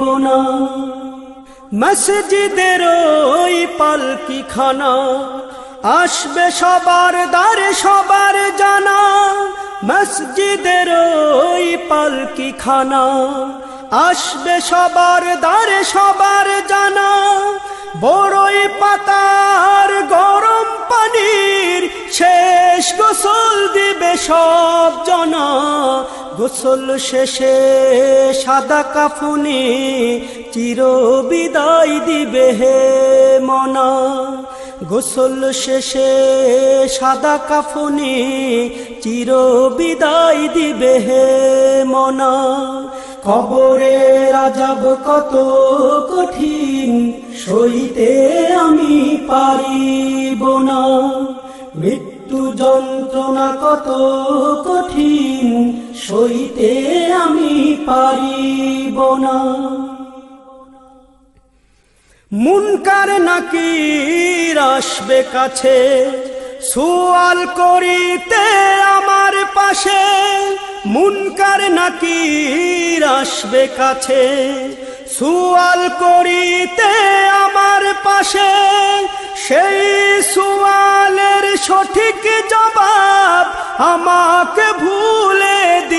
পারিব না মসজিদের ওই পালকি খানা আসবে সবার দ্বারে সবার জানা। মসজিদের ওই পালকি খানা আসবে সবার দ্বারে সবার জানা। বড়ই পাতার গরম পানির শেষ গোসল দিবে সব জনা। গোসল শেষে সাদা কাফুনে চির বিদায় দিবে হে মনা। গোসল শেষে সাদা কাফনে চির বিদায় দিবে হে মনা। খবরে রাজাব কত কঠিন, সইতে আমি পারিব না। মৃত্যু যন্ত্রণা কত কঠিন সইতে আমি পারিব না। মুনকার নাকি আসবে কাছে? সুয়াল করিতে আমার পাশে। মুনকার নাকি আসবে কাছে? সুয়াল করিতে আমার পাশে। সেই সুয়ালের সঠিক জবাব আমাকে ভুলে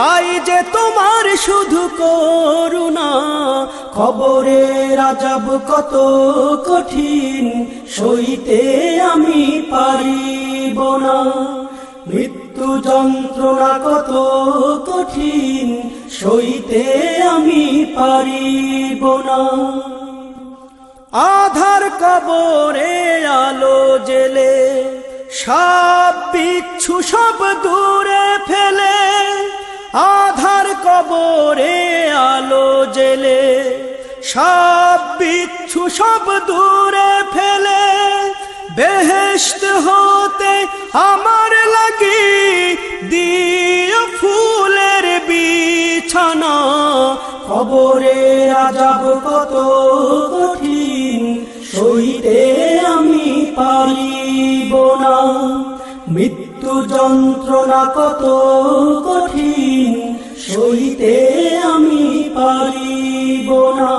চাই যে তোমার শুধু করুণা, খবরে রাজাব কত কঠিন, সইতে আমি পারিব না। মৃত্যু যন্ত্রণা কত কঠিন, সইতে আমি পারিব না। আধার কবরে, আলো জেলে সব বিচ্ছু সব দূরে ফেলে আধার কবরে আলো জেলে, সব বিচ্ছু সব দূরে ফেলে। বেহেস্ত হতে আমার লাগি দিও ফুলের বিছানা। খবরে আজাব কত কঠিন, সইতে আমি পারিব না। যন্ত্রণা কত কঠিন সইতে আমি পারিব না।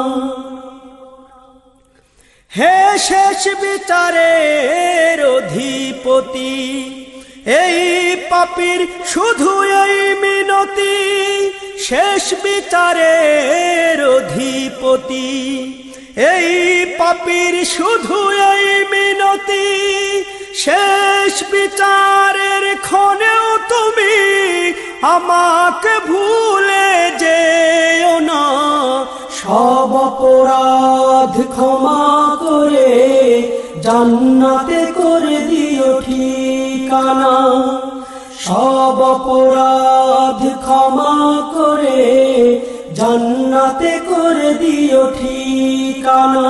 হে শেষ বিচারের অধিপতি, এই পাপির শুধু এই মিনতি, শেষ বিচারের অধিপতি, এই পাপির শুধু এই মিনতি শেষ বিচারের ক্ষণেও তুমি আমাকে ভুলে যেও না। সব অপরাধ ক্ষমা করে জান্নাতে করে দিও ঠিকানা। সব অপরাধ ক্ষমা করে জান্নাতে করে দিও ঠিকানা।